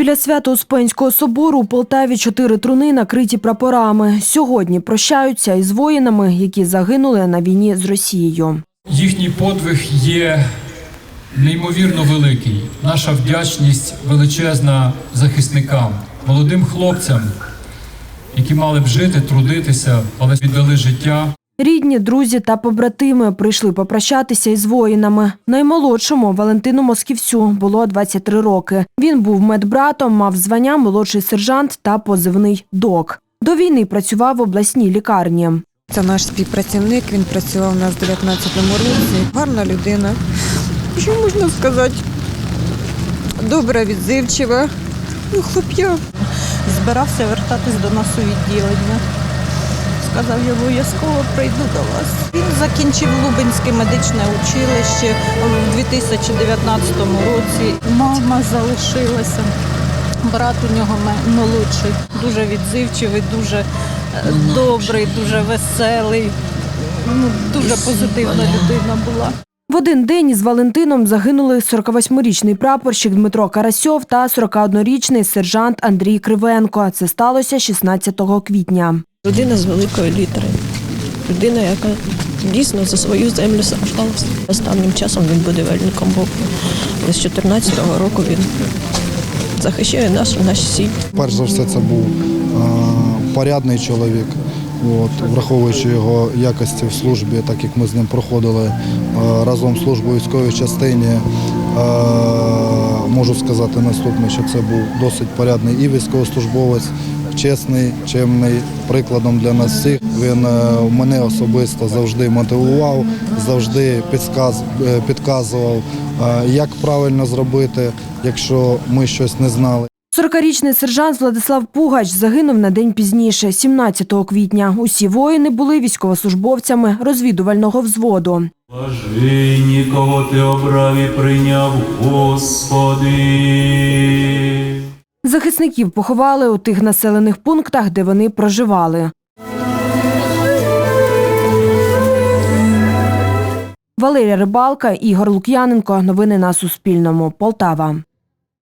Біля Свято-Успенського собору у Полтаві чотири труни накриті прапорами. Сьогодні прощаються із воїнами, які загинули на війні з Росією. Їхній подвиг є неймовірно великий. Наша вдячність величезна захисникам, молодим хлопцям, які мали б жити, трудитися, але віддали життя. Рідні, друзі та побратими прийшли попрощатися із воїнами. Наймолодшому Валентину Москівцю було 23 роки. Він був медбратом, мав звання молодший сержант та позивний док. До війни працював в обласній лікарні. Це наш співпрацівник, він працював у нас в 19-му році. Гарна людина. Що можна сказати? Добра, відзивчива. Ну, хлоп'я. збирався вертатись до нас у відділення. Сказав, я обов'язково прийду до вас. Він закінчив Лубенське медичне училище у 2019 році. Мама залишилася. Брат у нього молодший, дуже відзивчивий, дуже е, добрий, дуже веселий. Ну, дуже позитивна людина була. В один день із Валентином загинули 48-річний прапорщик Дмитро Карасьов та 41-річний сержант Андрій Кривенко. Це сталося 16 квітня. Людина з великої літери. Людина, яка дійсно за свою землю сражалася. Останнім часом він будівельником був. Але з 14-го року він захищає нашу наші сім'ї. Перш за все, це був е, порядний чоловік. От, враховуючи його якості в службі, так як ми з ним проходили е, разом службу у військовій частині, е, можу сказати наступне, що це був досить порядний і військовослужбовець, чесний, чемний, прикладом для нас всіх. Він е, мене особисто завжди мотивував, завжди підсказ, е, підказував, е, як правильно зробити, якщо ми щось не знали. 40-річний сержант Владислав Пугач загинув на день пізніше, 17 квітня. Усі воїни були військовослужбовцями розвідувального взводу. Блаженні, кого ти обрав і прийняв, Господи. Захисників поховали у тих населених пунктах, де вони проживали. Валерія Рибалка, Ігор Лук'яненко. Новини на Суспільному. Полтава.